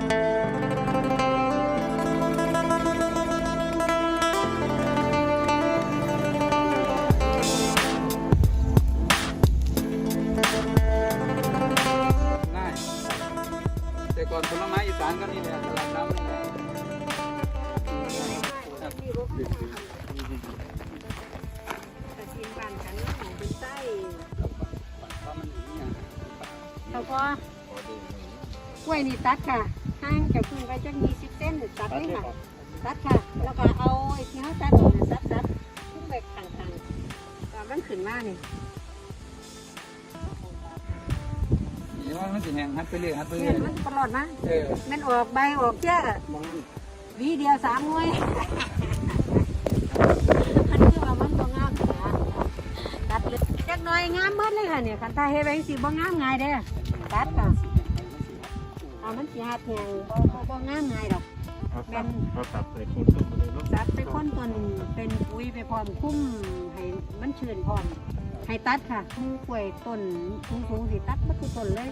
แต่ก่อนผลไม้อีสานก็นี่แหละตลาดน้ำนี่แหละเขาก็กล้วยนี่ตัดค่ะ ไปจักยี่สิบเซนนี่ตัดเลยค่ะตัดค่ะ แล้วก็เอาไอ้ที่เขาตัดนี่นะซับซับขึ้นไปข้างๆก็มันขึ้นมานี่นี่ว่ามันสิแหงฮัดไปเรื่อยฮัดไปเห็เรื่อนยมันตลอดนะเออมันออกใบออกเจ้าวีเดียวสามงวยมันคือว่ามันบ่งามนะตัดเลยจักหน่อยงามเบิดเลยค่ะเนี่ยคันถ้าเฮ็ดไว้สิบ่งามง่ายเด้อตัดค่ะเอา มันสิหัดแหงบ่บ่บ่งามง่ายดอก เขาตัดเขาตัดใส่โคนต้นมาเลยเนาะตัดไปค้นต้นเป็นปุ๋ยไปพร้อมคุ้มให้มันชื้นพร้อมให้ตัดค่ะหมูกล้วยต้นสูงๆสิตัดบ่คือต้นเลย